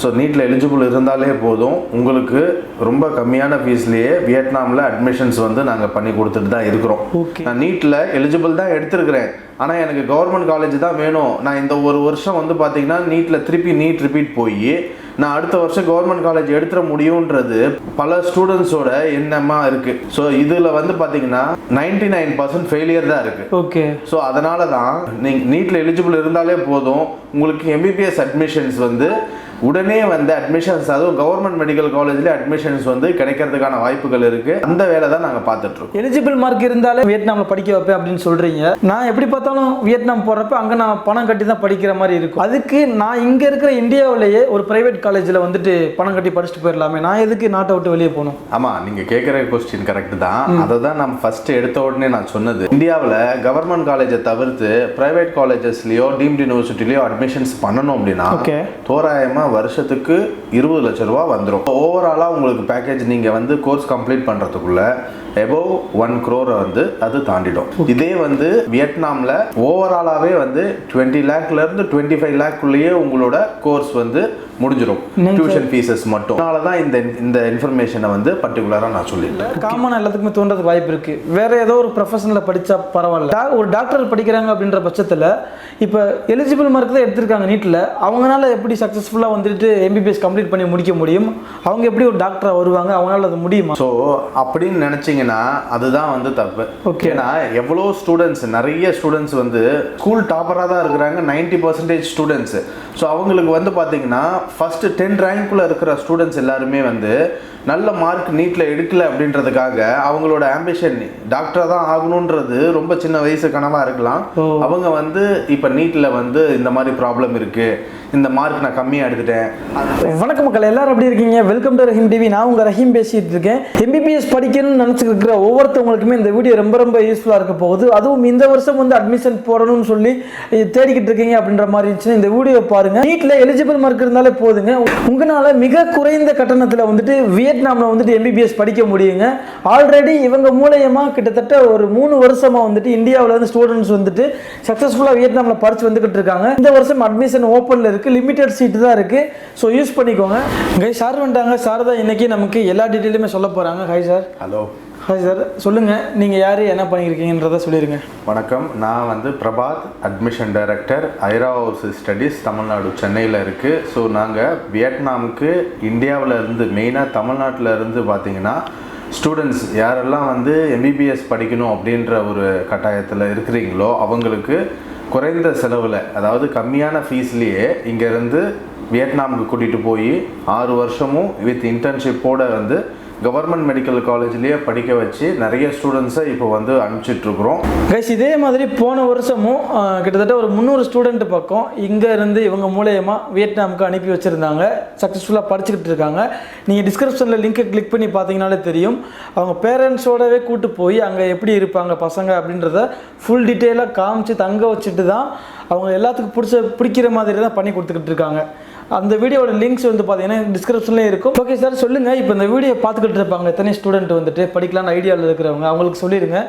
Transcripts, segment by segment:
So நீட்டில் eligible இருந்தாலே போதும். உங்களுக்கு ரொம்ப கம்மியான ஃபீஸ்லேயே வியட்நாமில் அட்மிஷன்ஸ் வந்து நாங்கள் பண்ணி கொடுத்துட்டு தான் இருக்கிறோம். நான் நீட்டில் எலிஜிபிள் தான் எடுத்திருக்கிறேன். ஆனால் எனக்கு கவர்மெண்ட் காலேஜ் தான் வேணும். நான் இந்த ஒரு வருஷம் வந்து பார்த்தீங்கன்னா நீட்டில் திருப்பி நீட் ரிப்பீட் போய் நான் அடுத்த வருஷம் கவர்மெண்ட் காலேஜ் எடுத்துட முடியுன்றது பல ஸ்டூடெண்ட்ஸோட எண்ணமா இருக்கு. ஸோ இதில் வந்து பார்த்தீங்கன்னா நைன்டி நைன் பர்சன்ட் ஃபெயிலியர் தான் இருக்கு. ஓகே ஸோ அதனால தான் நீங்கள் நீட்டில் எலிஜிபிள் இருந்தாலே போதும். உங்களுக்கு எம்பிபிஎஸ் அட்மிஷன்ஸ் வந்து உடனே வந்து அட்மிஷன்ஸ் அதுவும் கவர்மெண்ட் மெடிக்கல் காலேஜில் அட்மிஷன்ஸ் வந்து கிடைக்கிறதுக்கான வாய்ப்புகள் இருக்குது அந்த வேலை தான் நாங்கள் பார்த்துட்ருக்கோம் எலிஜிபிள் மார்க் இருந்தாலே வியட்நாமில் படிக்க வைப்பேன் அப்படின்னு சொல்கிறீங்க நான் எப்படி பார்த்தாலும் வியட்நாம் போகிறப்ப அங்கே நான் பணம் கட்டி தான் படிக்கிற மாதிரி இருக்கும். அதுக்கு நான் இங்கே இருக்கிற இந்தியாவிலேயே ஒரு ப்ரைவேட் காலேஜில் வந்துட்டு பணம் கட்டி படிச்சுட்டு போயிடலாமே. நான் எதுக்கு நாட்டை விட்டு வெளியே போகணும்? ஆமாம் நீங்கள் கேட்குற கொஸ்டின் கரெக்ட் தான். அதை தான் நம்ம ஃபர்ஸ்ட் எடுத்த உடனே நான் சொன்னது. இந்தியாவில் கவர்மெண்ட் காலேஜை தவிர்த்து ப்ரைவேட் காலேஜஸ்லேயோ டீம்டு யூனிவர்சிட்டிலையோ அட்மிஷன்ஸ் பண்ணணும் அப்படின்னா Okay. தோராயமாக வருஷத்துக்கு இருபது லட்ச ரூபா வந்துடும் ஓவராலாக உங்களுக்கு பேக்கேஜ் நீங்கள் வந்து கோர்ஸ் கம்ப்ளீட் பண்ணுறதுக்குள்ள எபோவ் ஒன் க்ரோரை வந்து அது தாண்டிடும். இதே வந்து வியட்நாமில் ஓவராலாகவே வந்து டுவெண்ட்டி லேக்லேருந்து டுவெண்ட்டி ஃபைவ் லேக்குள்ளேயே உங்களோட கோர்ஸ் வந்து முடிஞ்சிடும் டியூஷன் ஃபீஸஸ் மட்டும். அதனால தான் இந்த இந்த இன்ஃபர்மேஷனை வந்து பர்டிகுலராக நான் சொல்லிட்டேன் காமனாக எல்லாத்துக்குமே தோன்றதுக்கு வாய்ப்பு இருக்குது வேற ஏதோ ஒரு ப்ரொஃபஷனில் படித்தா பரவாயில்ல. ஒரு டாக்டர் படிக்கிறாங்க அப்படின்ற பட்சத்தில் இப்போ எலிஜிபிள் மார்க் தான் எடுத்திருக்காங்க நீட்டில் அவங்களால எப்படி சக்ஸஸ்ஃபுல்லாக வந்துட்டு எம்பிபிஎஸ் கம்ப்ளீட் பண்ணி முடிக்க முடியும்? அவங்க எப்படி ஒரு டாக்டராக வருவாங்க? அவங்களால அது முடியுமா? ஸோ அப்படின்னு நினச்சிங்கன்னா அதுதான் வந்து தப்பு. ஏன்னா எவ்வளோ ஸ்டூடெண்ட்ஸ் நிறைய ஸ்டூடெண்ட்ஸ் வந்து ஸ்கூல் டாப்பராக தான் இருக்கிறாங்க நைன்டி பர்சன்டேஜ் ஸ்டூடெண்ட்ஸ் ஸோ அவங்களுக்கு வந்து பார்த்தீங்கன்னா ஃபஸ்ட்டு டென் ரேங்க்குள்ளே இருக்கிற ஸ்டூடெண்ட்ஸ் எல்லாருமே வந்து நல்ல மார்க் நீட்டில் எடுக்கல அப்படின்றதுக்காக அவங்களோட ஆம்பிஷன் டாக்டராக தான் ஆகணுன்றது ரொம்ப சின்ன வயசு கனவாக இருக்கலாம். அவங்க வந்து இப்போ நீட்டில் வந்து இந்த மாதிரி ப்ராப்ளம் இருக்குது இந்த மார்க் நான் கம்மியாக எடுத்துட்டேன். வணக்கம் மக்கள் எல்லாரும் எப்படி இருக்கீங்க? வெல்கம் டு ரஹீம் டிவி நான் உங்க ரஹீம் பேசிட்டு இருக்கேன். எம்பிபிஎஸ் படிக்கணும்னு நினச்சிட்டு இருக்கிற ஒவ்வொருத்தவங்களுக்குமே இந்த வீடியோ ரொம்ப ரொம்ப யூஸ்ஃபுல்லாக இருக்க போகுது. அதுவும் இந்த வருஷம் வந்து அட்மிஷன் போடணும்னு சொல்லி தேடிக்கிட்டு இருக்கீங்க அப்படின்ற மாதிரி இருந்துச்சுன்னா இந்த வீடியோ பாருங்க. நீட்டில் எலிஜிபிள் மார்க் இருந்தாலே போதுங்க. உங்களால மிக குறைந்த கட்டணத்தில் வந்துட்டு வியட்நாமில் வந்துட்டு எம்பிபிஎஸ் படிக்க முடியுங்க. ஆல்ரெடி இவங்க மூலயமா கிட்டத்தட்ட ஒரு மூணு வருஷமா வந்துட்டு இந்தியாவில் இருந்து ஸ்டூடெண்ட்ஸ் வந்துட்டு சக்ஸஸ்ஃபுல்லாக வியட்நாமில் படிச்சு வந்துகிட்டு இருக்காங்க. இந்த வருஷம் அட்மிஷன் ஓப்பனில் இருக்கு. லிமிடெட் சீட்டு தான் இருக்கு. ஸோ யூஸ் பண்ணிக்கோங்க. கை சார் வந்துட்டாங்க. சார் தான் இன்னைக்கு நமக்கு எல்லா டீட்டெயிலுமே சொல்ல போகிறாங்க hi sir hello hi sir சொல்லுங்கள் நீங்கள் யார்? என்ன பண்ணியிருக்கீங்கன்றத சொல்லிருங்க. வணக்கம். நான் வந்து Prabhat admission director Aira overseas studies Tamil Nadu சென்னையில் இருக்குது ஸோ நாங்கள் வியட்நாமுக்கு இந்தியாவில் இருந்து மெயினாக தமிழ்நாட்டில் இருந்து பார்த்தீங்கன்னா ஸ்டூடெண்ட்ஸ் யாரெல்லாம் வந்து எம்பிபிஎஸ் படிக்கணும் அப்படின்ற ஒரு கட்டாயத்தில் இருக்கிறீங்களோ அவங்களுக்கு குறைந்த செலவில் அதாவது கம்மியான ஃபீஸ்லேயே இங்கேருந்து வியட்நாமுக்கு கூட்டிகிட்டு போய் ஆறு வருஷமும் வித் இன்டர்ன்ஷிப்போடு வந்து கவர்மெண்ட் மெடிக்கல் காலேஜ்லேயே படிக்க வச்சு நிறைய ஸ்டூடெண்ட்ஸை இப்போ வந்து அனுப்பிச்சிட்ருக்குறோம் கைஸ் இதே மாதிரி போன வருஷமும் கிட்டத்தட்ட ஒரு முந்நூறு ஸ்டூடெண்ட் பக்கம் இங்கே இருந்து இவங்க மூலயமா வியட்நாமுக்கு அனுப்பி வச்சுருந்தாங்க. சக்ஸஸ்ஃபுல்லாக படிச்சுக்கிட்டு இருக்காங்க. நீங்கள் டிஸ்கிரிப்ஷனில் லிங்க்கை கிளிக் பண்ணி பார்த்தீங்கனாலே தெரியும். அவங்க பேரண்ட்ஸோடவே கூட்டு போய் அங்கே எப்படி இருப்பாங்க பசங்க அப்படின்றத ஃபுல் டீட்டெயிலாக காமிச்சு தங்க வச்சுட்டு தான் அவங்க எல்லாத்துக்கும் பிடிச்ச பிடிக்கிற மாதிரி தான் பண்ணி கொடுத்துக்கிட்டு இருக்காங்க. அந்த வீடியோட லிங்க்ஸ் வந்து பார்த்தீங்கன்னா டிஸ்கிரிப்ஷன்லேயே இருக்கும். ஓகே சார் சொல்லுங்கள் இப்போ இந்த வீடியோ பார்த்துக்கிட்டு இருப்பாங்க. எத்தனை ஸ்டூடெண்ட் வந்துட்டு படிக்கலாம்னு ஐடியாவில் இருக்கிறவங்க அவங்களுக்கு சொல்லிடுங்க.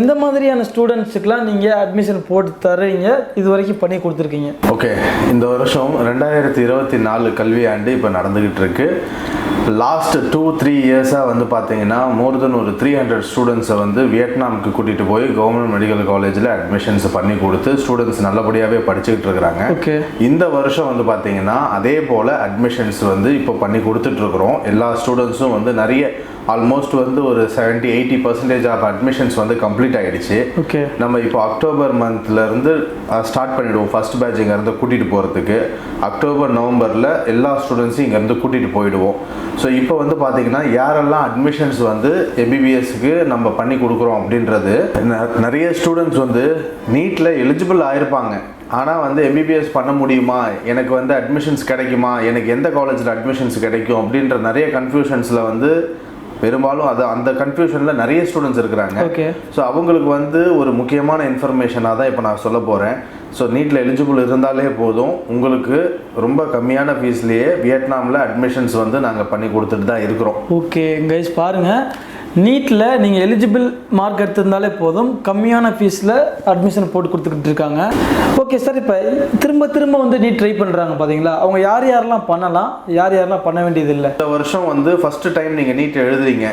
எந்த மாதிரியான ஸ்டூடெண்ட்ஸுக்கெலாம் நீங்கள் அட்மிஷன் போட்டு தர்றீங்க? இது வரைக்கும் பண்ணி கொடுத்துருக்கீங்க. ஓகே இந்த வருஷம் ரெண்டாயிரத்தி இருபத்தி நாலு கல்வியாண்டு இப்போ நடந்துக்கிட்டு இருக்குது லாஸ்ட் டூ த்ரீ இயர்ஸாக வந்து பார்த்தீங்கன்னா மோர் தென் ஒரு த்ரீ ஹண்ட்ரட் ஸ்டூடெண்ட்ஸை வந்து வியட்நாமுக்கு கூட்டிகிட்டு போய் கவர்மெண்ட் மெடிக்கல் காலேஜில் அட்மிஷன்ஸ் பண்ணி கொடுத்து ஸ்டூடெண்ட்ஸ் நல்லபடியாகவே படிச்சுக்கிட்டு இருக்கிறாங்க. ஓகே இந்த வருஷம் வந்து பார்த்தீங்கன்னா அதே போல் அட்மிஷன்ஸ் வந்து இப்போ பண்ணி கொடுத்துட்ருக்குறோம் எல்லா ஸ்டூடெண்ட்ஸும் வந்து நிறைய ஆல்மோஸ்ட் வந்து ஒரு 70 எயிட்டி பர்சன்டேஜ் ஆஃப் அட்மிஷன்ஸ் வந்து கம்ப்ளீட் ஆகிடுச்சு ஓகே நம்ம இப்போ அக்டோபர் மந்த்ல இருந்து ஸ்டார்ட் பண்ணிடுவோம். ஃபர்ஸ்ட் பேட்ச் இங்கேருந்து கூட்டிகிட்டு போகிறதுக்கு அக்டோபர் நவம்பரில் எல்லா ஸ்டூடெண்ட்ஸையும் இங்கேருந்து கூட்டிகிட்டு போயிடுவோம். ஸோ இப்போ வந்து பார்த்தீங்கன்னா யாரெல்லாம் அட்மிஷன்ஸ் வந்து எபிபிஎஸ்க்கு நம்ம பண்ணி கொடுக்குறோம் அப்படின்றது நிறைய ஸ்டூடெண்ட்ஸ் வந்து நீட்டில் எலிஜிபிள் ஆயிருப்பாங்க. ஆனால் வந்து எம்பிபிஎஸ் பண்ண முடியுமா? எனக்கு வந்து அட்மிஷன்ஸ் கிடைக்குமா? எனக்கு எந்த காலேஜில் அட்மிஷன்ஸ் கிடைக்கும்? அப்படின்ற நிறைய கன்ஃபியூஷன்ஸில் வந்து பெரும்பாலும் அது அந்த கன்ஃபியூஷனில் நிறைய ஸ்டூடெண்ட்ஸ் இருக்கிறாங்க. ஓகே ஸோ அவங்களுக்கு வந்து ஒரு முக்கியமான இன்ஃபர்மேஷனாக தான் இப்போ நான் சொல்ல போகிறேன் ஸோ நீட்டில் எலிஜிபிள் இருந்தாலே போதும். உங்களுக்கு ரொம்ப கம்மியான ஃபீஸ்லேயே வியட்நாமில் அட்மிஷன்ஸ் வந்து நாங்கள் பண்ணி கொடுத்துட்டு தான் இருக்கிறோம். ஓகே கைஸ் பாருங்கள் நீட்டில் நீங்கள் எலிஜிபிள் மார்க் எடுத்திருந்தாலே போதும். கம்மியான ஃபீஸில் அட்மிஷன் போட்டு கொடுத்துக்கிட்டு இருக்காங்க. ஓகே சார் இப்போ திரும்ப திரும்ப வந்து நீட் ட்ரை பண்ணுறாங்க பார்த்தீங்களா அவங்க யார் யாரெல்லாம் பண்ணலாம்? யார் யாரெல்லாம் பண்ண வேண்டியதில்லை? இந்த வருஷம் வந்து ஃபஸ்ட்டு டைம் நீங்கள் நீட் எழுதுறீங்க.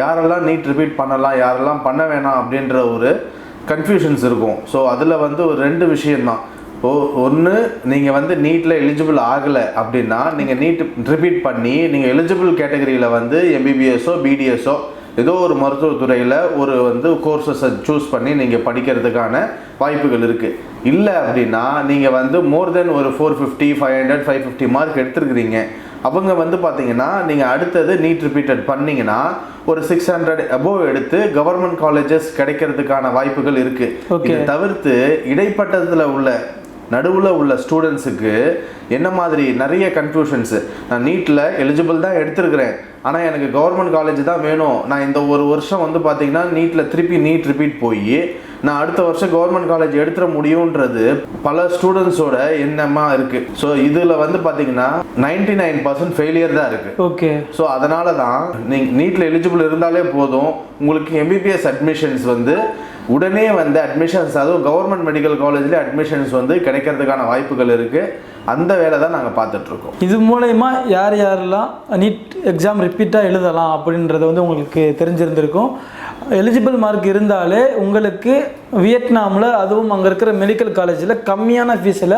யாரெல்லாம் நீட் ரிப்பீட் பண்ணலாம் யாரெல்லாம் பண்ண வேணாம் அப்படின்ற ஒரு கன்ஃபியூஷன்ஸ் இருக்கும். ஸோ அதில் வந்து ஒரு ரெண்டு விஷயம்தான். ஓ ஒன்று நீங்கள் வந்து நீட்டில் எலிஜிபிள் ஆகலை அப்படின்னா நீங்கள் நீட் ரிப்பீட் பண்ணி நீங்கள் எலிஜிபிள் கேட்டகரியில் வந்து எம்பிபிஎஸ்ஸோ பிடிஎஸ்ஸோ ஏதோ ஒரு மருத்துவத்துறையில் ஒரு வந்து கோர்சஸை சூஸ் பண்ணி நீங்கள் படிக்கிறதுக்கான வாய்ப்புகள் இருக்குது இல்லை அப்படின்னா நீங்கள் வந்து மோர் தென் ஒரு four fifty five hundred five fifty mark எடுத்துருக்கிறீங்க. அவங்க வந்து பார்த்தீங்கன்னா நீங்கள் அடுத்தது நீட் ரிப்பீட்டட் பண்ணீங்கன்னா ஒரு சிக்ஸ் ஹண்ட்ரட் அபோவ் எடுத்து கவர்மெண்ட் காலேஜஸ் கிடைக்கிறதுக்கான வாய்ப்புகள் இருக்குது தவிர்த்து இடைப்பட்டத்தில் உள்ள நடுவில் உள்ள ஸ்டூடெண்ட்ஸுக்கு என்ன மாதிரி நிறைய கன்ஃபியூஷன்ஸு நான் நீட்டில் எலிஜிபிள் தான் எடுத்திருக்கிறேன். ஆனால் எனக்கு கவர்மெண்ட் காலேஜ் தான் வேணும். நான் இந்த ஒரு வருஷம் வந்து பார்த்தீங்கன்னா நீட்டில் திருப்பி நீட் ரிப்பீட் போய் நான் அடுத்த வருஷம் கவர்மெண்ட் காலேஜ் எடுத்துட முடியுன்றது பல ஸ்டூடெண்ட்ஸோட எண்ணமாக இருக்குது ஸோ இதில் வந்து பார்த்தீங்கன்னா நைன்டி நைன் பர்சன்ட் ஃபெயிலியர் தான் இருக்குது ஓகே ஸோ அதனால தான் நீங்கள் நீட்டில் எலிஜிபிள் இருந்தாலே போதும். உங்களுக்கு எம்பிபிஎஸ் அட்மிஷன்ஸ் வந்து உடனே வந்து அட்மிஷன்ஸ் அதுவும் கவர்மெண்ட் மெடிக்கல் காலேஜ்லேயே அட்மிஷன்ஸ் வந்து கிடைக்கிறதுக்கான வாய்ப்புகள் இருக்குது அந்த வேலை தான் நாங்கள் பார்த்துட்ருக்கோம். இது மூலயமா யார் யாரெல்லாம் நீட் எக்ஸாம் ரிப்பீட்டாக எழுதலாம் அப்படின்றது வந்து உங்களுக்கு தெரிஞ்சிருந்திருக்கும். எலிஜிபிள் மார்க் இருந்தாலே உங்களுக்கு வியட்நாமில் அதுவும் அங்கே இருக்கிற மெடிக்கல் காலேஜில் கம்மியான ஃபீஸில்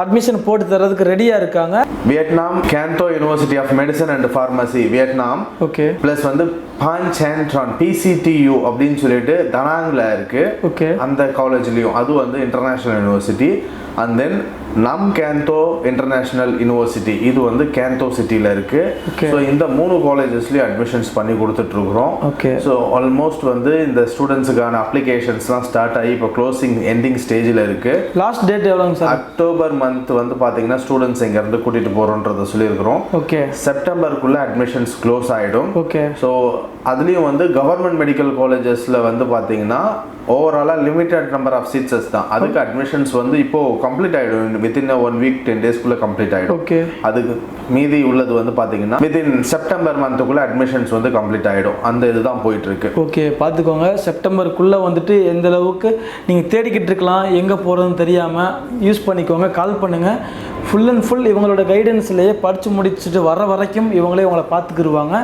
அட்மிஷன் போட்டு தரதுக்கு ரெடியாக இருக்காங்க. Vietnam Can Tho university of medicine and pharmacy Vietnam. Okay plus வந்து பான் சேன்ட்ரான் பிசிடியு அப்படின்னு சொல்லிட்டு தனாங்கில் இருக்குது ஓகே அந்த காலேஜ்லேயும் அது வந்து இன்டர்நேஷ்னல் யூனிவர்சிட்டி அண்ட் தென் நம் கேந்தோ இன்டர்நேஷ்னல் யூனிவர்சிட்டி இது வந்து கேந்தோ சிட்டியில் இருக்கு. Okay. ஸோ இந்த மூணு காலேஜஸ்லேயும் அட்மிஷன்ஸ் பண்ணி கொடுத்துட்ருக்குறோம். ஓகே ஸோ ஆல்மோஸ்ட் வந்து இந்த ஸ்டூடெண்ட்ஸுக்கான அப்ளிகேஷன்ஸ்லாம் ஸ்டார்ட் ஆகி இப்போ க்ளோசிங் எண்டிங் ஸ்டேஜில் இருக்குது லாஸ்ட் டேட் எவ்வளோங்க சார்? அக்டோபர் மந்த் வந்து பார்த்தீங்கன்னா ஸ்டூடெண்ட்ஸ் இங்கேருந்து கூட்டிகிட்டு போகிறோன்றத சொல்லியிருக்கிறோம். ஓகே செப்டம்பருக்குள்ளே அட்மிஷன்ஸ் க்ளோஸ் ஆகிடும் ஓகே ஸோ அதுலேயும் வந்து கவர்மெண்ட் மெடிக்கல் காலேஜஸில் வந்து பார்த்தீங்கன்னா ஓவராலாக லிமிட்டட் நம்பர் ஆஃப் சீட்ஸஸ் தான். அதுக்கு அட்மிஷன்ஸ் வந்து இப்போது கம்ப்ளீட் ஆகிடும் வித்தின் ஒன் வீக் டென் டேஸ்க்குள்ளே கம்ப்ளீட் ஆகிடும் ஓகே அதுக்கு மீதி உள்ளது வந்து பார்த்தீங்கன்னா வித்தின் செப்டம்பர் மந்த்துக்குள்ளே அட்மிஷன்ஸ் வந்து கம்ப்ளீட் ஆகிடும் அந்த இதுதான் போயிட்டு இருக்கு ஓகே பார்த்துக்கோங்க செப்டம்பருக்குள்ளே வந்துட்டு எந்த அளவுக்கு நீங்கள் தேடிக்கிட்டு இருக்கலாம் எங்கே போகிறதுன்னு தெரியாமல் யூஸ் பண்ணிக்கோங்க கால் பண்ணுங்கள் ஃபுல் அண்ட் ஃபுல் இவங்களோட கைடன்ஸ்லேயே படித்து முடிச்சுட்டு வர வரைக்கும் இவங்களே உங்களை பார்த்துக்கிருவாங்க.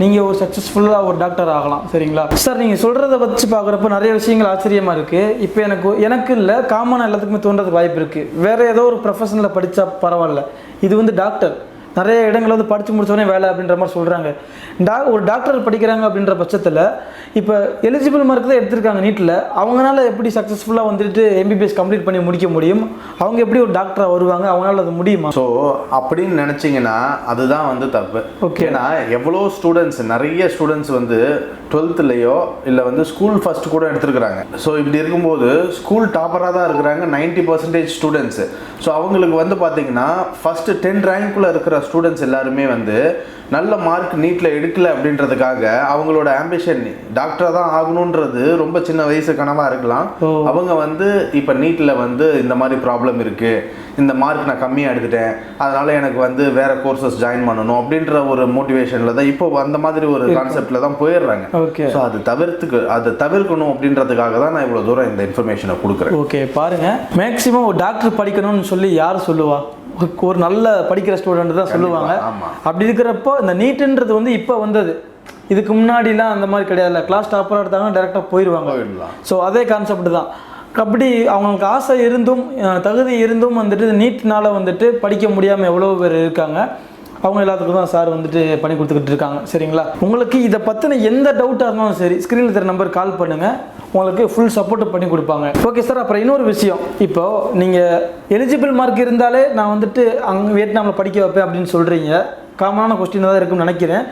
நீங்கள் ஒரு சக்ஸஸ்ஃபுல்லாக ஒரு டாக்டர் ஆகலாம் சரிங்களா? சார் நீங்கள் சொல்கிறத வச்சு பார்க்குறப்ப நிறைய விஷயங்கள் ஆச்சரியமாக இருக்குது இப்போ எனக்கு எனக்கு இல்லை காமனாக எல்லாத்துக்குமே தோன்றதுக்கு வாய்ப்பு இருக்குது வேறு ஏதோ ஒரு ப்ரொஃபஷனில் படித்தா பரவாயில்ல. இது வந்து டாக்டர் நிறைய இடங்கள் வந்து படித்து முடிச்சோடனே வேலை அப்படின்ற மாதிரி சொல்கிறாங்க டா ஒரு டாக்டர் படிக்கிறாங்க அப்படின்ற பட்சத்தில் இப்போ எலிஜிபிள் மார்க் தான் எடுத்திருக்காங்க நீட்டில் அவங்களால எப்படி சக்ஸஸ்ஃபுல்லாக வந்துட்டு எம்பிபிஎஸ் கம்ப்ளீட் பண்ணி முடிக்க முடியும்? அவங்க எப்படி ஒரு டாக்டராக வருவாங்க? அவங்களால அது முடியுமா? ஸோ அப்படின்னு நினச்சிங்கன்னா அதுதான் வந்து தப்பு. ஏன்னா எவ்வளோ ஸ்டூடெண்ட்ஸ் நிறைய ஸ்டூடெண்ட்ஸ் வந்து டுவெல்த்துலேயோ இல்லை வந்து ஸ்கூல் ஃபர்ஸ்ட் கூட எடுத்துருக்குறாங்க. ஸோ இப்படி இருக்கும்போது ஸ்கூல் டாப்பராக தான் இருக்கிறாங்க நைன்ட்டி பர்சன்டேஜ் ஸ்டூடெண்ட்ஸு ஸோ அவங்களுக்கு வந்து பார்த்தீங்கன்னா ஃபஸ்ட்டு டென் ரேங்க்குள்ளே இருக்கிற ஸ்டூடெண்ட்ஸ் எல்லாருமே வந்து நல்ல மார்க் நீட்டில் எடுக்கல அப்படின்றதுக்காக அவங்களோட ஆம்பிஷன் டாக்டராக தான் ஆகணுன்றது ரொம்ப சின்ன வயசு கனவாக இருக்கலாம். அவங்க வந்து இப்போ நீட்டில் வந்து இந்த மாதிரி ப்ராப்ளம் இருக்குது இந்த மார்க் நான் கம்மியாக எடுத்துட்டேன். அதனால எனக்கு வந்து வேற கோர்சஸ் ஜாயின் பண்ணணும் அப்படின்ற ஒரு மோட்டிவேஷனில் தான் இப்போ அந்த மாதிரி ஒரு கான்செப்டில் தான் போயிடுறாங்க. ஓகே. ஸோ அது தவிர்த்துக்கு அதை தவிர்க்கணும் அப்படின்றதுக்காக தான் நான் இவ்வளோ தூரம் இந்த இன்ஃபர்மேஷனை கொடுக்குறேன். ஓகே பாருங்க. மேக்ஸிமம் ஒரு டாக்டர் படிக்கணும்னு சொல்லி யார் சொல்லுவா? ஒரு நல்ல படிக்கிற ஸ்டூடெண்ட் தான் சொல்லுவாங்க. அப்படி இருக்கிறப்போ இந்த நீட்டுன்றது வந்து இப்போ வந்தது. இதுக்கு முன்னாடிலாம் அந்த மாதிரி கிடையாதுல்ல. கிளாஸ் டாப்பராக எடுத்தாங்கன்னா டேரெக்டாக போயிடுவாங்க ஸோ அதே கான்செப்ட் தான். அப்படி அவங்களுக்கு ஆசை இருந்தும் தகுதி இருந்தும் வந்துட்டு நீட்னால வந்துட்டு படிக்க முடியாமல் எவ்வளோ பேர் இருக்காங்க. அவங்க எல்லாத்துக்கும் தான் சார் வந்துட்டு பண்ணி கொடுத்துக்கிட்டு இருக்காங்க. சரிங்களா? உங்களுக்கு இதை பற்றின எந்த டவுட்டாக இருந்தாலும் சரி ஸ்க்ரீனில் தர நம்பர் கால் பண்ணுங்கள் உங்களுக்கு ஃபுல் சப்போர்ட் பண்ணி கொடுப்பாங்க. ஓகே சார் அப்புறம் இன்னொரு விஷயம். இப்போ நீங்கள் எலிஜிபிள் மார்க் இருந்தாலே நான் வந்துட்டு அங்கே வியட்நாமில் படிக்க வைப்பேன் அப்படின்னு சொல்கிறீங்க காமனான கொஸ்டின் தான் இருக்குன்னு நினைக்கிறேன்.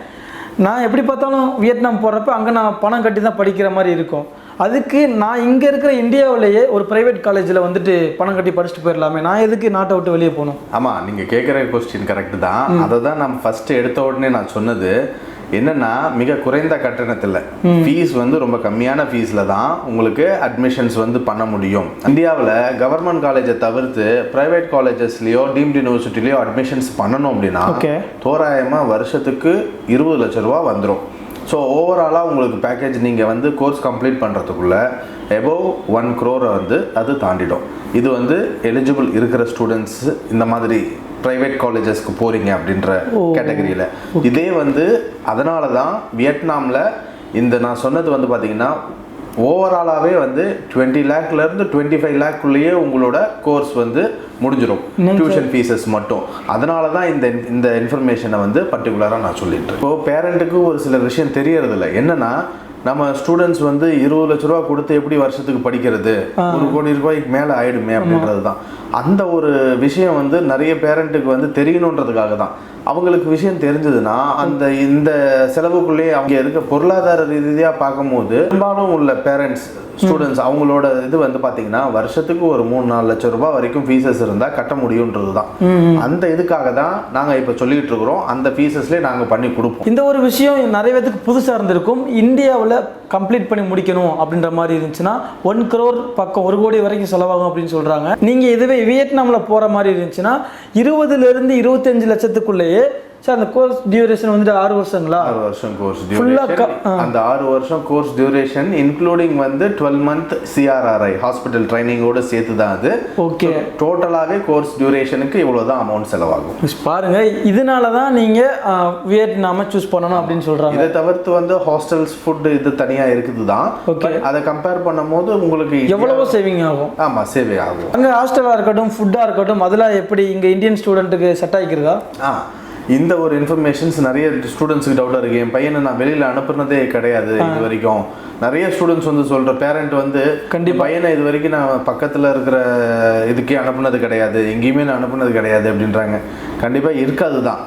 நான் எப்படி பார்த்தாலும் வியட்நாம் போகிறப்ப அங்கே நான் பணம் கட்டி தான் படிக்கிற மாதிரி இருக்கும். அதுக்கு நான் இங்கே இருக்கிற இந்தியாவிலேயே ஒரு ப்ரைவேட் காலேஜில் வந்துட்டு பணம் கட்டி படிச்சுட்டு போயிடலாமே. நான் எதுக்கு நாட்டை விட்டு வெளியே போகணும்? ஆமாம் நீங்கள் கேட்குற கொஸ்டின் கரெக்ட் தான். அதை தான் நம்ம ஃபஸ்ட்டு எடுத்த உடனே நான் சொன்னது. என்னன்னா மிக குறைந்த கட்டணத்தில் ஃபீஸ் வந்து ரொம்ப கம்மியான ஃபீஸில் தான் உங்களுக்கு அட்மிஷன்ஸ் வந்து பண்ண முடியும். இந்தியாவில் கவர்மெண்ட் காலேஜை தவிர்த்து ப்ரைவேட் காலேஜஸ்லேயோ டீம்டு யூனிவர்சிட்டிலையோ அட்மிஷன்ஸ் பண்ணணும் அப்படின்னா. தோராயமாக வருஷத்துக்கு இருபது லட்ச ரூபா வந்துடும் ஸோ ஓவராலாக உங்களுக்கு பேக்கேஜ் நீங்கள் வந்து கோர்ஸ் கம்ப்ளீட் பண்ணுறதுக்குள்ள எபோவ் ஒன் க்ரோரை வந்து அது தாண்டிடும். இது வந்து எலிஜிபிள் இருக்கிற ஸ்டூடெண்ட்ஸ் இந்த மாதிரி ப்ரைவேட் காலேஜஸ்க்கு போகிறீங்க அப்படின்ற கேட்டகரியில் இதே வந்து அதனால தான் வியட்நாமில் இந்த நான் சொன்னது வந்து பார்த்தீங்கன்னா ஓவராலாகவே வந்து டுவெண்ட்டி லேக்லேருந்து டுவெண்ட்டி ஃபைவ் லேக்குள்ளேயே உங்களோட கோர்ஸ் வந்து முடிஞ்சிடும் டியூஷன் ஃபீஸஸ் மட்டும். அதனால தான் இந்த இந்த இன்ஃபர்மேஷனை வந்து பர்டிகுலராக நான் சொல்லிட்டு இப்போ பேரண்ட்டுக்கு ஒரு சில விஷயம் தெரியறதில்ல. என்னன்னா நம்ம ஸ்டூடெண்ட்ஸ் வந்து இருபது லட்ச ரூபா கொடுத்து எப்படி வருஷத்துக்கு படிக்கிறது? ஒரு கோடி ரூபாய்க்கு மேலே ஆயிடுமே அப்படின்றது தான் அந்த ஒரு விஷயம் வந்து நிறைய பேரண்ட்டுக்கு வந்து தெரியணுன்றதுக்காக தான் அவங்களுக்கு விஷயம் தெரிஞ்சதுன்னா அந்த இந்த செலவுக்குள்ளேயே அவங்க இருக்க பொருளாதார ரீதியாக பார்க்கும்போது பெரும்பாலும் உள்ள பேரண்ட்ஸ் ஸ்டூடெண்ட்ஸ் அவங்களோட இது வந்து பார்த்தீங்கன்னா வருஷத்துக்கு ஒரு மூணு நாலு லட்சம் ரூபாய் வரைக்கும் ஃபீஸஸ் இருந்தால் கட்ட முடியுன்றது தான் அந்த இதுக்காக தான் நாங்கள் இப்போ சொல்லிட்டு இருக்கிறோம் அந்த ஃபீஸஸ்லேயே நாங்கள் பண்ணி கொடுப்போம். இந்த ஒரு விஷயம் நிறைய பேத்துக்கு புதுசாக இருந்திருக்கும். இந்தியாவில் கம்ப்ளீட் பண்ணி முடிக்கணும் அப்படின்ற மாதிரி இருந்துச்சுன்னா ஒன் crore பக்கம் ஒரு கோடி வரைக்கும் செலவாகும் அப்படின்னு சொல்கிறாங்க நீங்கள் இதுவே வியட்நாமில் போகிற மாதிரி இருந்துச்சுன்னா இருபதுலேருந்து இருபத்தஞ்சு லட்சத்துக்குள்ளேயே சார் அந்த கோர்ஸ் டியூரேஷன் வந்துட்டு ஆறு வருஷங்களா? ஆறு வருஷம் கோர்ஸ் டியூரேஷன் அந்த ஆறு வருஷம் கோர்ஸ் டியூரேஷன் இன்க்ளூடிங் வந்து டுவெல் மந்த் சிஆர்ஆர்ஐ ஹாஸ்பிட்டல் ட்ரைனிங்கோட சேர்த்து தான் அது. ஓகே டோட்டலாகவே கோர்ஸ் டியூரேஷனுக்கு இவ்வளோ தான் அமௌண்ட் செலவாகும். பாருங்க இதனால தான் நீங்கள் வியட்நாமை சூஸ் பண்ணணும் அப்படின்னு சொல்கிறாங்க இதை தவிர்த்து வந்து ஹாஸ்டல்ஸ் ஃபுட் இது தனியாக இருக்குது தான். But அதை கம்பேர் பண்ணும்போது உங்களுக்கு எவ்வளவோ சேவிங் ஆகும். ஆமாம் சேவை ஆகும். அங்கே ஹாஸ்டலாக இருக்கட்டும் ஃபுட்டாக இருக்கட்டும் அதெல்லாம் எப்படி இங்கே இந்தியன் ஸ்டூடெண்ட்டுக்கு செட் ஆகிக்கிறதா ஆ. இந்த ஒரு இன்ஃபர்மேஷன்ஸ் நிறைய ஸ்டூடெண்ட்ஸுக்கு டவுட்டாக இருக்கு. என் பையனை நான் வெளியில் அனுப்புனதே கிடையாது இது வரைக்கும் நிறைய ஸ்டூடெண்ட்ஸ் வந்து சொல்ற பேரண்ட் வந்து கண்டிப்பா. பையனை இது வரைக்கும் நான் பக்கத்தில் இருக்கிற இதுக்கே அனுப்புனது கிடையாது. எங்கேயுமே நான் அனுப்புனது கிடையாது அப்படின்றாங்க. கண்டிப்பாக இருக்காது தான்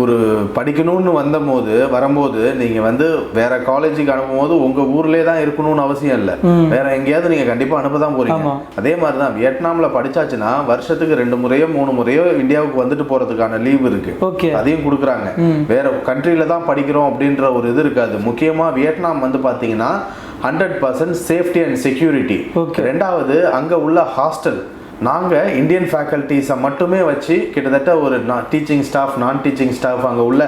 ஒரு படிக்கணும்னு வந்தபோது வரும்போது நீங்கள் வந்து வேற காலேஜுக்கு அனுப்பும்போது உங்கள் ஊர்லேயே தான் இருக்கணும்னு அவசியம் இல்லை. வேற எங்கேயாவது நீங்கள் கண்டிப்பாக அனுப்ப தான் போறீங்க. ஆமா. அதே மாதிரி தான் வியட்நாமில் படிச்சாச்சுன்னா வருஷத்துக்கு ரெண்டு முறையோ மூணு முறையோ இந்தியாவுக்கு வந்துட்டு போகிறதுக்கான லீவ் இருக்கு. ஓகே. அதையும் கொடுக்குறாங்க. வேற கண்ட்ரியில தான் படிக்கிறோம் அப்படின்ற ஒரு இது இருக்காது. முக்கியமா வியட்நாம் வந்து பாத்தீங்கன்னா hundred percent safety and security. ரெண்டாவது அங்க உள்ள ஹாஸ்டல் நாங்க இந்தியன் ஃபேக்கல்ட்டிஸை மட்டுமே வச்சு கிட்டத்தட்ட ஒரு teaching staff non teaching staff அங்க உள்ள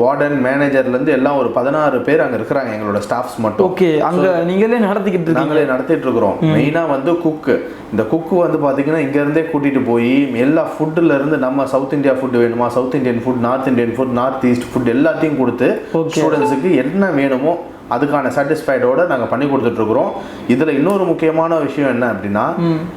வார்டன் மேனேஜர்லேருந்து எல்லாம் ஒரு பதினாறு பேர் அங்க இருக்கிறாங்க எங்களோட ஸ்டாஃப்ஸ் மட்டும். ஓகே அங்கே நீங்களே நடத்திக்கிட்டு நாங்களே நடத்திட்டு இருக்கிறோம். மெயினா வந்து குக்கு இந்த குக்கு வந்து பாத்தீங்கன்னா இங்க இருந்தே கூட்டிட்டு போய் எல்லா ஃபுட்டுல இருந்து நம்ம சவுத் இந்தியா ஃபுட் வேணுமா? South Indian food north Indian food north east food எல்லாத்தையும் கொடுத்து. ஸ்டூடெண்ட்ஸுக்கு என்ன வேணுமோ அதுக்கான சாட்டிஸ்ஃபைடோட நாங்க பண்ணி கொடுத்துட்டு இருக்கிறோம் இதுல இன்னொரு முக்கியமான விஷயம் என்ன அப்படின்னா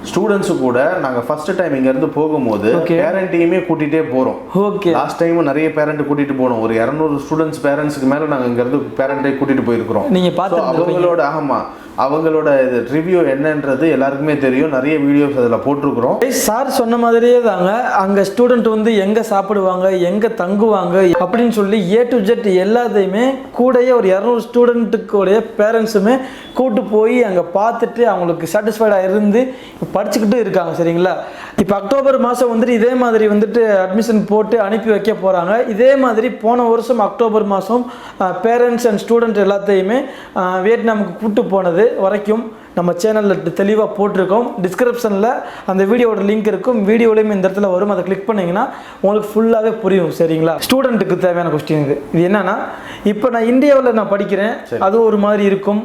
ஸ்டூடெண்ட்ஸு கூட நாங்க ஃபர்ஸ்ட் டைம் இங்க இருந்து போகும்போது. பேரண்ட்டையுமே கூட்டிட்டே போறோம். ஓகே. லாஸ்ட் டைம் நிறைய பேரண்ட் கூட்டிட்டு போனோம். ஒரு இரநூறு ஸ்டூடெண்ட்ஸ் பேரண்ட்ஸ்க்கு மேல நாங்க இங்க இருந்து பேரண்ட்டை கூட்டிட்டு போயிருக்கிறோம். நீங்க So, பார்த்துருந்துருப்பீங்க அவங்களோட ஆமா அவங்களோட ரிவ்யூ என்னன்றது எல்லாருக்குமே தெரியும். நிறைய வீடியோஸ் அதுல போட்டிருக்கிறோம். சார் சொன்ன மாதிரியே தாங்க. அங்கே ஸ்டூடெண்ட் வந்து எங்கே சாப்பிடுவாங்க எங்கே தங்குவாங்க அப்படின்னு சொல்லி ஏ டு ஜெட் எல்லாத்தையுமே கூடயே ஒரு இரநூறு ஸ்டூடெண்ட்டுக்குடைய பேரண்ட்ஸுமே கூட்டு போய் அங்கே பார்த்துட்டு அவங்களுக்கு சாட்டிஸ்ஃபைடாக இருந்து படிச்சுக்கிட்டு இருக்காங்க சரிங்களா? இப்போ அக்டோபர் மாதம் வந்துட்டு இதே மாதிரி வந்துட்டு அட்மிஷன் போட்டு அனுப்பி வைக்க போகிறாங்க இதே மாதிரி போன வருஷம் அக்டோபர் மாதம் பேரண்ட்ஸ் அண்ட் ஸ்டூடெண்ட் எல்லாத்தையுமே வியட்நாமுக்கு கூப்பிட்டு போனது வரைக்கும் நம்ம சேனலில் தெளிவாக போட்டிருக்கோம். டிஸ்கிரிப்ஷனில் அந்த வீடியோட லிங்க் இருக்கும். வீடியோலையும் இந்த இடத்துல வரும். அதை கிளிக் பண்ணிங்கன்னா உங்களுக்கு ஃபுல்லாகவே புரியும். சரிங்களா? ஸ்டூடெண்ட்டுக்கு தேவையான கொஸ்டின் இது. இது என்னன்னா இப்போ நான் இந்தியாவில் நான் படிக்கிறேன். அது ஒரு மாதிரி இருக்கும்.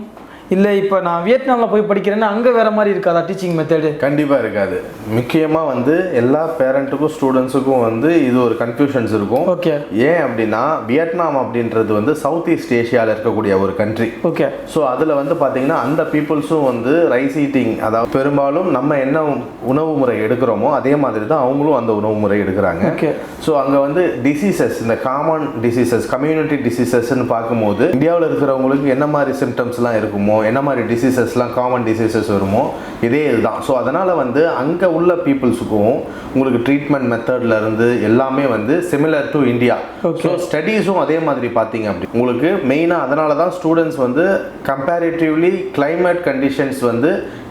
இல்லை இப்போ நான் வியட்நாமில் போய் படிக்கிறேன்னா அங்கே வேற மாதிரி இருக்காதா டீச்சிங் மெத்தடு கண்டிப்பா இருக்காது. முக்கியமா வந்து எல்லா பேரண்ட்டுக்கும் ஸ்டூடெண்ட்ஸுக்கும் வந்து இது ஒரு கன்ஃபியூஷன்ஸ் இருக்கும். ஓகே ஏன் அப்படின்னா வியட்நாம் அப்படின்றது வந்து சவுத் ஈஸ்ட் ஏஷியாவில் இருக்கக்கூடிய ஒரு கண்ட்ரி ஓகே ஸோ அதில் வந்து பார்த்தீங்கன்னா அந்த பீப்புள்ஸும் வந்து ரைஸ் ஈட்டிங் அதாவது பெரும்பாலும் நம்ம என்ன உணவு முறை எடுக்கிறோமோ அதே மாதிரி தான் அவங்களும் அந்த உணவு முறை எடுக்கிறாங்க. ஓகே ஸோ அங்கே வந்து டிசீசஸ் இந்த காமன் டிசீசஸ் கம்யூனிட்டி டிசீசஸ்ன்னு பார்க்கும்போது இந்தியாவில் இருக்கிறவங்களுக்கு என்ன மாதிரி சிம்டம்ஸ்லாம் இருக்குமோ என்ன மாதிரி டிசீசஸ்லாம் காமன் டிசீசஸ் வருமோ? இதே இதுதான். ஸோ அதனால் வந்து அங்கே உள்ள பீப்புள்ஸுக்கும் உங்களுக்கு ட்ரீட்மெண்ட் மெத்தட்ல இருந்து எல்லாமே வந்து சிமிலர் டு இந்தியா. ஸோ ஸ்டடீஸும் அதே மாதிரி பார்த்தீங்க அப்படி. உங்களுக்கு மெயினாக அதனால தான் ஸ்டூடெண்ட்ஸ் வந்து கம்பேரிட்டிவ்லி climate கண்டிஷன்ஸ் வந்து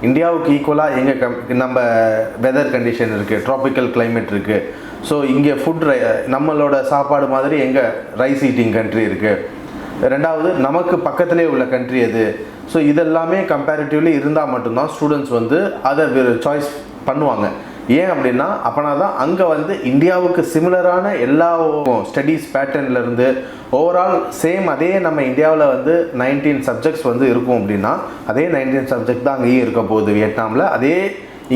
இந்தியாவுக்கு ஈக்குவலாக எங்கே கம் நம்ம வெதர் கண்டிஷன் இருக்குது ட்ராபிக்கல் climate இருக்குது ஸோ இங்கே ஃபுட் நம்மளோட சாப்பாடு மாதிரி எங்கே ரைஸ் ஈட்டிங் கண்ட்ரி இருக்குது ரெண்டாவது நமக்கு பக்கத்திலே உள்ள கண்ட்ரி எது? ஸோ இதெல்லாமே கம்பேரிட்டிவ்லி இருந்தால் மட்டும்தான் ஸ்டூடெண்ட்ஸ் வந்து அதை சாய்ஸ் பண்ணுவாங்க. ஏன் அப்படின்னா அப்போனா தான் அங்கே வந்து இந்தியாவுக்கு சிமிலரான எல்லா ஸ்டடீஸ் பேட்டர்ன்லேருந்து ஓவரால் சேம் அதே நம்ம இந்தியாவில் வந்து நைன்டீன் சப்ஜெக்ட்ஸ் வந்து இருக்கும் அப்படின்னா அதே நைன்டீன் சப்ஜெக்ட் தான் அங்கேயும் இருக்க போகுது வியட்நாமில். அதே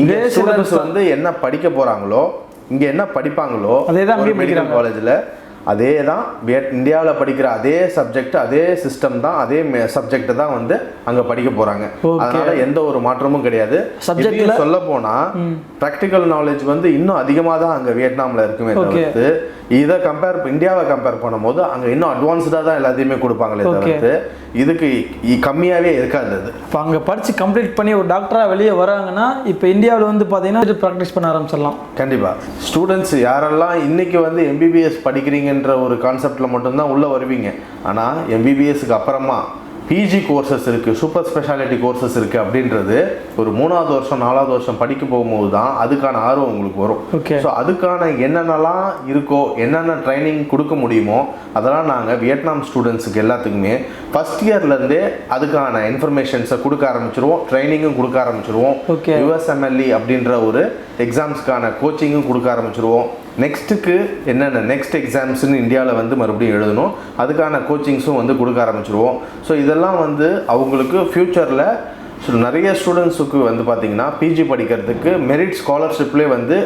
இங்கே ஸ்டூடெண்ட்ஸ் வந்து என்ன படிக்க போகிறாங்களோ இங்கே என்ன படிப்பாங்களோ அதே தான் மெடிக்கல் காலேஜில் அதே தான் வியட் இந்தியாவில் படிக்கிற அதே சப்ஜெக்ட் அதே சிஸ்டம் தான் அதே சப்ஜெக்ட் தான் வந்து அங்கே படிக்க போகிறாங்க. அதனால எந்த ஒரு மாற்றமும் கிடையாது. Subject ல- சொல்ல போனால் ப்ராக்டிக்கல் நாலேஜ் வந்து இன்னும் அதிகமாக தான் அங்கே வியட்நாமில் இருக்குமே. தவிர்த்து இதை கம்பேர் இந்தியாவை கம்பேர் பண்ணும்போது அங்கே இன்னும் அட்வான்ஸ்டாக தான் எல்லாத்தையுமே கொடுப்பாங்களே. தவிர்த்து இதுக்கு கம்மியாவே இருக்காது அது. இப்போ அங்கே படித்து கம்ப்ளீட் பண்ணி ஒரு டாக்டராக வெளியே வராங்கன்னா இப்போ இந்தியாவில் வந்து பார்த்தீங்கன்னா ப்ராக்டிஸ் பண்ண ஆரம்பிச்சிடலாம். கண்டிப்பா. ஸ்டூடெண்ட்ஸ் யாரெல்லாம் இன்னைக்கு வந்து எம்பிபிஎஸ் படிக்கிறீங்கன்ற ஒரு கான்செப்ட்ல மட்டும்தான் உள்ள வருவீங்க ஆனா எம்பிபிஎஸ்க்கு அப்புறமா பிஜி கோர்சஸ் இருக்குது சூப்பர் ஸ்பெஷாலிட்டி கோர்சஸ் இருக்குது அப்படின்றது ஒரு மூணாவது வருஷம் நாலாவது வருஷம் படிக்க போகும்போது தான் அதுக்கான ஆர்வம் உங்களுக்கு வரும் Okay. ஸோ அதுக்கான என்னென்னலாம் இருக்கோ என்னென்ன ட்ரைனிங் கொடுக்க முடியுமோ அதெல்லாம் நாங்கள் வியட்நாம் ஸ்டூடெண்ட்ஸுக்கு எல்லாத்துக்குமே ஃபஸ்ட் இயர்லேருந்தே அதுக்கான இன்ஃபர்மேஷன்ஸை கொடுக்க ஆரம்பிச்சிருவோம் ட்ரைனிங்கும் கொடுக்க ஆரம்பிச்சிருவோம் Okay. யுஎஸ்எம்எல்இ அப்படின்ற ஒரு எக்ஸாம்ஸ்க்கான கோச்சிங்கும் கொடுக்க ஆரம்பிச்சிருவோம் நெக்ஸ்ட்டுக்கு என்னென்ன நெக்ஸ்ட் எக்ஸாம்ஸ்னு இந்தியாவில் வந்து மறுபடியும் எழுதணும். அதுக்கான கோச்சிங்ஸும் வந்து கொடுக்க ஆரம்பிச்சிருவோம். ஸோ இதெல்லாம் வந்து அவங்களுக்கு ஃப்யூச்சரில் ஸோ நிறைய ஸ்டூடெண்ட்ஸுக்கு வந்து பார்த்திங்கன்னா பிஜி படிக்கிறதுக்கு மெரிட் ஸ்காலர்ஷிப்லேயே வந்து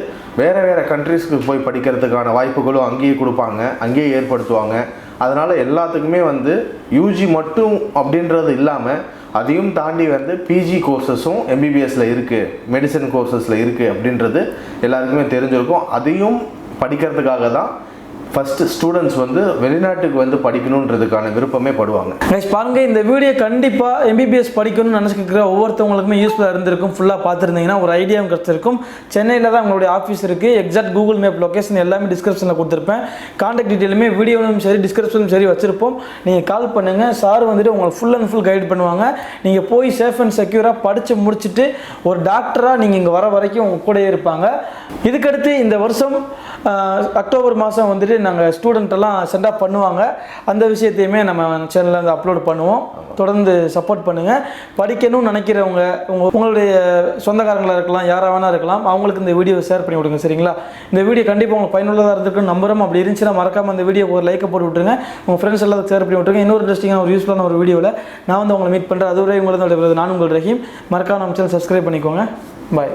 வேறு வேறு கண்ட்ரீஸ்க்கு போய் படிக்கிறதுக்கான வாய்ப்புகளும் அங்கேயே கொடுப்பாங்க. அங்கேயே ஏற்படுத்துவாங்க. அதனால் எல்லாத்துக்குமே வந்து யூஜி மட்டும் அப்படின்றது இல்லாமல் அதையும் தாண்டி வந்து பிஜி கோர்சஸும் எம்பிபிஎஸ்ல இருக்குது மெடிசன் கோர்சஸில் இருக்குது அப்படின்றது எல்லாருக்குமே தெரிஞ்சிருக்கும். அதையும் படிக்கிறதுக்காக தான் ஃபஸ்ட்டு ஸ்டூடெண்ட்ஸ் வந்து வெளிநாட்டுக்கு வந்து படிக்கணுன்றதுக்கான விருப்பமே படுவாங்க. நெக்ஸ்ட் பாருங்க இந்த வீடியோ கண்டிப்பாக எம்பிபிஎஸ் படிக்கணும்னு நினச்சிக்கிற ஒவ்வொருத்தவங்களுக்குமே யூஸ்ஃபுல்லாக இருந்திருக்கும். ஃபுல்லாக பார்த்துருந்தீங்கன்னா ஒரு ஐடியாவும் கிடச்சிருக்கும். சென்னையில் தான் உங்களுடைய ஆஃபீஸ் இருக்குது எக்ஸாக்ட் கூகுள் மேப் லொக்கேஷன் எல்லாமே டிஸ்கிரிப்ஷனில் கொடுத்துருப்பேன். காண்டாக்ட் டீட்டெயிலுமே வீடியோவும் சரி டிஸ்கிரிப்ஷனும் சரி வச்சுருப்போம். நீங்கள் கால் பண்ணுங்கள் சார் வந்துட்டு உங்களுக்கு ஃபுல் அண்ட் ஃபுல் கைட் பண்ணுவாங்க. நீங்கள் போய் சேஃப் அண்ட் செக்யூராக படித்து முடிச்சுட்டு ஒரு டாக்டராக நீங்கள் இங்கே வர வரைக்கும் உங்கள் கூடயே இருப்பாங்க. இதுக்கடுத்து இந்த வருஷம் அக்டோபர் மாதம் வந்துட்டு நாங்கள் ஸ்டூடெண்ட்டெல்லாம் சென்டாக சென்ட் ஆஃப் பண்ணுவாங்க. அந்த விஷயத்தையுமே நம்ம சேனலில் வந்து அப்லோட் பண்ணுவோம். தொடர்ந்து சப்போர்ட் பண்ணுங்கள் படிக்கணும்னு நினைக்கிறவங்க உங்கள் உங்களுடைய சொந்தக்காரங்களாக இருக்கலாம் யாராக வேணா இருக்கலாம் அவங்களுக்கு இந்த வீடியோ ஷேர் பண்ணி விடுங்க சரிங்களா? இந்த வீடியோ கண்டிப்பாக உங்களுக்கு பயனுள்ளதாக இருந்திருக்குன்னு நம்புறோம். அப்படி இருந்துச்சுன்னா மறக்காம இந்த வீடியோ ஒரு லைக்கை போட்டு விட்டுருங்க. உங்கள் ஃப்ரெண்ட்ஸ் எல்லாத்துக்கும் ஷேர் பண்ணி விட்டுருங்க. இன்னொரு இன்ட்ரெஸ்டிங்கான ஒரு யூஸ்ஃபுல்லான ஒரு வீடியோவில் நான் வந்து உங்களை மீட் பண்ணுறேன் அதுவரை உங்களை நான் உங்கள் ரஹீம். மறக்காம நம்ம சேனல் சப்ஸ்கிரைப் பண்ணிக்கோங்க. பாய்